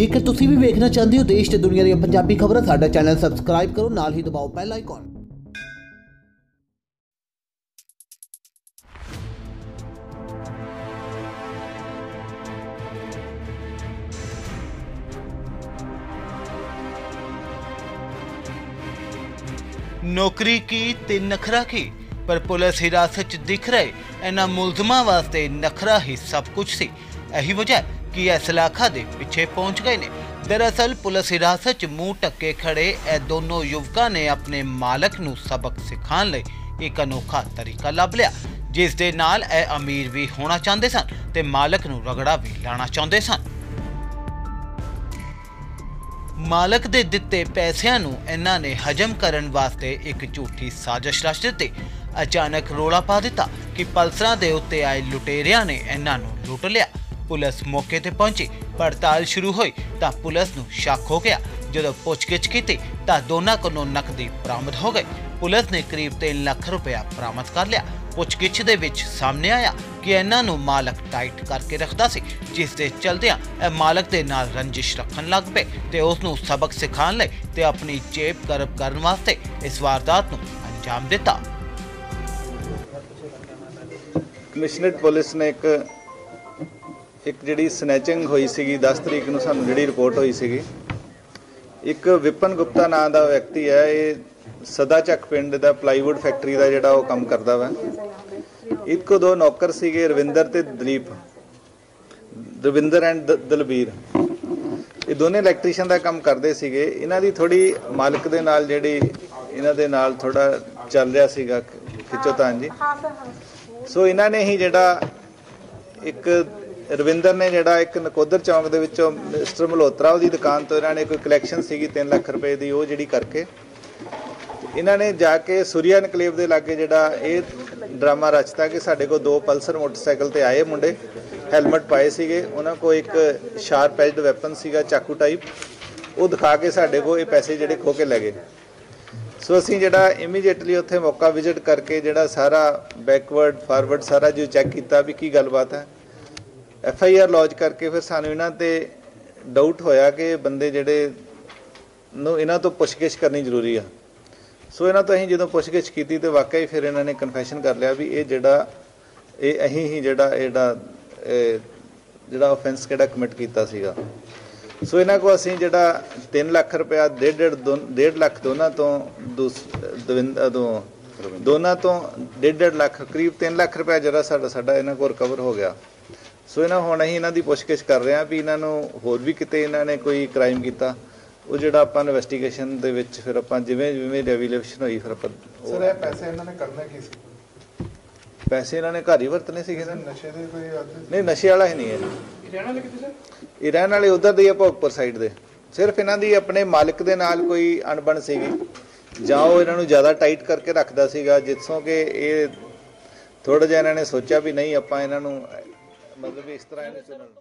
ਜੇਕਰ ਤੁਸੀਂ ਵੀ ਵੇਖਣਾ ਚਾਹੁੰਦੇ ਹੋ ਦੇਸ਼ ਤੇ ਦੁਨੀਆ ਦੀਆਂ ਪੰਜਾਬੀ ਖਬਰਾਂ, ਸਾਡਾ ਚੈਨਲ ਸਬਸਕ੍ਰਾਈਬ ਕਰੋ, ਨਾਲ ਹੀ ਦਬਾਓ ਬੈਲ ਆਈਕਨ ਨੌਕਰੀ ਕੀ ਤੇ ਨਖਰਾ ਕੀ? ਪਰ ਪੁਲਿਸ ਹਿਰਾਸਤ 'ਚ ਦਿਖ ਰਹੇ, ਇਹਨਾਂ ਮੁਲਜ਼ਮਾਂ ਵਾਸਤੇ ਨਖਰਾ ਹੀ ਸਭ ਕੁਝ ਸੀ। ਇਹੀ ਵਜ੍ਹਾ ਕਿ ਇਹ ਸਲਾਖਾ ਦੇ ਪਿੱਛੇ ਪਹੁੰਚ ਗਏ ਨੇ? ਦਰਅਸਲ, ਪੁਲਿਸ ਹਿਰਾਸਤ 'ਚ ਮੂੰਹ ਟੱਕੇ ਖੜੇ ਇਹ ਦੋਨੋਂ ਯੁਵਕਾਂ ਨੇ ਆਪਣੇ ਮਾਲਕ ਨੂੰ ਸਬਕ ਸਿਖਾਉਣ ਲਈ ਇੱਕ ਅਨੋਖਾ ਤਰੀਕਾ ਲੱਭ ਲਿਆ। ਜਿਸ ਦੇ ਨਾਲ ਇਹ ਅਮੀਰ ਵੀ ਹੋਣਾ ਚਾਹੁੰਦੇ ਸਨ ਤੇ ਮਾਲਕ ਨੂੰ ਰਗੜਾ ਵੀ ਲਾਣਾ ਚਾਹੁੰਦੇ ਸਨ। ਮਾਲਕ ਦੇ ਦਿੱਤੇ ਪੈਸਿਆਂ ਨੂੰ ਇਹਨਾਂ ਨੇ ਹਜਮ ਕਰਨ ਵਾਸਤੇ ਇੱਕ ਝੂਠੀ ਸਾਜ਼ਿਸ਼ ਰਚ ਦਿੱਤੀ। ਅਚਾਨਕ ਰੋਲਾ ਪਾ ਦਿੱਤਾ ਕਿ ਪਲਸਰਾਂ ਦੇ ਉੱਤੇ ਆਏ ਲੁਟੇਰਿਆਂ ਨੇ ਇਹਨਾਂ ਨੂੰ ਲੁੱਟ ਲਿਆ। ਪੁਲਿਸ ਮੌਕੇ ਤੇ ਪਹੁੰਚੀ। ਪੜਤਾਲ ਸ਼ੁਰੂ ਹੋਈ ਤਾਂ ਪੁਲਿਸ ਨੂੰ ਸ਼ੱਕ ਹੋ ਗਿਆ। ਜਦੋਂ ਪੁੱਛਗਿੱਛ ਕੀਤੀ ਤਾਂ ਦੋਨਾਂ ਕੋਲੋਂ ਨਕਦੀ ਬਰਾਮਦ ਹੋ ਗਈ। ਪੁਲਿਸ ਨੇ ਕਰੀਬ 3 ਲੱਖ ਰੁਪਇਆ ਬਰਾਮਦ ਕਰ ਲਿਆ। ਪੁੱਛਗਿੱਛ ਦੇ ਵਿੱਚ ਸਾਹਮਣੇ ਆਇਆ ਕਿ ਇਹਨਾਂ ਨੂੰ ਮਾਲਕ ਟਾਈਟ ਕਰਕੇ ਰੱਖਦਾ ਸੀ, ਜਿਸ ਦੇ ਚਲਦਿਆਂ ਇਹ ਮਾਲਕ ਦੇ ਨਾਲ ਰੰਜਿਸ਼ ਰੱਖਣ ਲੱਗ ਪਏ ਤੇ ਉਸ ਨੂੰ ਸਬਕ ਸਿਖਾਉਣ ਲਈ ਤੇ ਆਪਣੀ ਜੇਬ ਗਰਬ ਕਰਨ ਵਾਸਤੇ ਇਸ ਵਾਰਦਾਤ ਨੂੰ ਅੰਜਾਮ ਦਿੱਤਾ। ਕਮਿਸ਼ਨਰੇਟ ਪੁਲਿਸ ਨੇ ਇੱਕ ਇੱਕ ਜਿਹੜੀ ਸਨੈਚਿੰਗ ਹੋਈ ਸੀਗੀ 10 ਤਰੀਕ ਨੂੰ ਸਾਨੂੰ ਜਿਹੜੀ ਰਿਪੋਰਟ ਹੋਈ ਸੀਗੀ ਇੱਕ ਵਿਪਨ ਗੁਪਤਾ ਨਾਂ ਦਾ ਵਿਅਕਤੀ ਹੈ ਇਹ ਸਦਾ ਚੱਕ ਪਿੰਡ ਦਾ ਪਲਾਈਵੁੱਡ ਫੈਕਟਰੀ ਦਾ ਜਿਹੜਾ ਉਹ ਕੰਮ ਕਰਦਾ ਵਾ। ਇੱਕੋ ਦੋ ਨੌਕਰ ਸੀਗੇ ਰਵਿੰਦਰ ਤੇ ਦਲੀਪ ਰਵਿੰਦਰ ਐਂਡ ਦਲਬੀਰ। ਇਹ ਦੋਨੇ ਇਲੈਕਟ੍ਰੀਸ਼ੀਅਨ ਦਾ ਕੰਮ ਕਰਦੇ ਸੀਗੇ। ਇਹਨਾਂ ਦੀ ਥੋੜੀ ਮਾਲਕ ਦੇ ਨਾਲ ਜਿਹੜੀ ਇਹਨਾਂ ਦੇ ਨਾਲ ਥੋੜਾ ਚੱਲ ਰਿਹਾ ਸੀਗਾ ਖਿੱਚੋਤਾਨ ਜੀ। ਸੋ ਇਹਨਾਂ ਨੇ ਹੀ ਜਿਹੜਾ ਇੱਕ ਰਵਿੰਦਰ ਨੇ ਜਿਹੜਾ ਇੱਕ ਨਕੋਦਰ ਚੌਂਕ ਦੇ ਵਿੱਚੋਂ ਮਿਸਟਰ ਮਲਹੋਤਰਾ ਉਹਦੀ ਦੁਕਾਨ ਤੋਂ ਇਹਨਾਂ ਨੇ ਕੋਈ ਕਲੈਕਸ਼ਨ ਸੀਗੀ 3 ਲੱਖ ਰੁਪਏ ਦੀ, ਉਹ ਜਿਹੜੀ ਕਰਕੇ। ਇਹਨਾਂ ਨੇ ਜਾ ਕੇ ਸੂਰਿਆ ਇਨਕਲੇਵ ਦੇ ਲਾਗੇ ਜਿਹੜਾ ਇਹ ਡਰਾਮਾ ਰਚਤਾ ਕਿ ਸਾਡੇ ਕੋਲ ਦੋ ਪਲਸਰ ਮੋਟਰਸਾਈਕਲ ਤੇ ਆਏ ਮੁੰਡੇ, ਹੈਲਮਟ ਪਾਏ ਸੀਗੇ, ਉਹਨਾਂ ਕੋਲ ਇੱਕ ਸ਼ਾਰਪ ਐਜਡ ਵੈਪਨ ਸੀਗਾ, ਚਾਕੂ ਟਾਈਪ ਉਹ ਦਿਖਾ ਕੇ ਸਾਡੇ ਕੋਲ ਇਹ ਪੈਸੇ ਜਿਹੜੇ ਖੋ ਕੇ ਲੈ ਗਏ। ਸੋ ਅਸੀਂ ਜਿਹੜਾ ਇਮੀਡੀਏਟਲੀ ਉੱਥੇ ਮੌਕਾ ਵਿਜ਼ਿਟ ਕਰਕੇ ਜਿਹੜਾ ਸਾਰਾ ਬੈਕਵਰਡ ਫਾਰਵਰਡ ਸਾਰਾ ਜੋ ਚੈੱਕ ਕੀਤਾ ਵੀ ਕੀ ਗੱਲਬਾਤ ਹੈ। ਐਫ ਆਈ ਆਰ ਲੌਜ ਕਰਕੇ ਫਿਰ ਸਾਨੂੰ ਇਹਨਾਂ ਤੇ ਡਾਊਟ ਹੋਇਆ ਕਿ ਬੰਦੇ ਜਿਹੜੇ ਨੂੰ ਇਹਨਾਂ ਤੋਂ ਪੁੱਛਗਿੱਛ ਕਰਨੀ ਜ਼ਰੂਰੀ ਆ। ਸੋ ਇਹਨਾਂ ਤੋਂ ਅਸੀਂ ਜਦੋਂ ਪੁੱਛਗਿੱਛ ਕੀਤੀ ਤੇ ਵਾਕਈ ਫਿਰ ਇਹਨਾਂ ਨੇ ਕਨਫੈਸ਼ਨ ਕਰ ਲਿਆ ਵੀ ਇਹ ਜਿਹੜਾ ਇਹ ਅਸੀਂ ਹੀ ਜਿਹੜਾ ਇਹ ਜਿਹੜਾ ਆਫੈਂਸ ਕਿਹੜਾ ਕਮਿਟ ਕੀਤਾ ਸੀਗਾ। ਸੋ ਇਹਨਾਂ ਕੋ ਅਸੀਂ ਜਿਹੜਾ 3 ਲੱਖ ਰੁਪਇਆ 1.5 1.5 ਲੱਖ ਦੋਨਾਂ ਤੋਂ ਦਵਿੰਦਰ ਤੋਂ ਦੋਨਾਂ ਤੋਂ 1.5 ਲੱਖ ਕਰੀਬ 3 ਲੱਖ ਰੁਪਇਆ ਜਿਹੜਾ ਸਾਡਾ ਸਾਡਾ ਇਹਨਾਂ ਕੋਲ ਰਿਕਵਰ ਹੋ ਗਿਆ। ਸੋ ਇਹਨਾਂ ਹੁਣ ਅਸੀਂ ਇਹਨਾਂ ਦੀ ਪੁੱਛਗਿੱਛ ਕਰ ਰਹੇ ਹਾਂ ਵੀ ਇਹਨਾਂ ਨੂੰ ਹੋਰ ਵੀ ਕਿਤੇ ਇਹਨਾਂ ਨੇ ਕੋਈ ਕ੍ਰਾਈਮ ਕੀਤਾ। ਉਹ ਜਿਹੜਾ ਆਪਾਂ ਇਨਵੈਸਟੀਗੇਸ਼ਨ ਦੇ ਵਿੱਚ ਫਿਰ ਆਪਾਂ ਜਿਵੇਂ ਜਿਵੇਂ ਰੈਵੀਲੇਸ਼ਨ ਹੋਈ ਫਿਰ ਆਪਾਂ ਸਰ ਇਹ ਪੈਸੇ ਇਹਨਾਂ ਨੇ ਕਰਨਾ ਕੀ ਸੀ? ਪੈਸੇ ਇਹਨਾਂ ਨੇ ਘਰ ਹੀ ਵਰਤਨੇ ਸੀਗੇ ਸਰ ਨਸ਼ੇ ਦੇ ਕੋਈ ਆਦਤ ਨਹੀਂ ਨਸ਼ੇ ਵਾਲਾ ਹੀ ਨਹੀਂ ਹੈ। ਰਹਿਣ ਵਾਲੇ ਕਿੱਥੇ ਸਰ? ਇਹ ਰਹਿਣ ਵਾਲੇ ਉਧਰ ਦੇ ਆ ਭੋਗਪੁਰ ਸਾਈਡ ਦੇ। ਸਿਰਫ ਇਹਨਾਂ ਦੀ ਆਪਣੇ ਮਾਲਕ ਦੇ ਨਾਲ ਕੋਈ ਅਣਬਣ ਸੀਗੀ। ਜਾਂ ਉਹ ਇਹਨਾਂ ਨੂੰ ਜ਼ਿਆਦਾ ਟਾਈਟ ਕਰਕੇ ਰੱਖਦਾ ਸੀਗਾ ਜਿੱਥੋਂ ਕਿ ਇਹ ਥੋੜਾ ਜਿਹਾ ਇਹਨਾਂ ਨੇ ਸੋਚਿਆ ਵੀ ਨਹੀਂ ਆਪਾਂ ਇਹਨਾਂ ਨੂੰ ਮਤਲਬ ਇਸ ਤਰ੍ਹਾਂ ਇਹਨੂੰ ਚੁਣਨ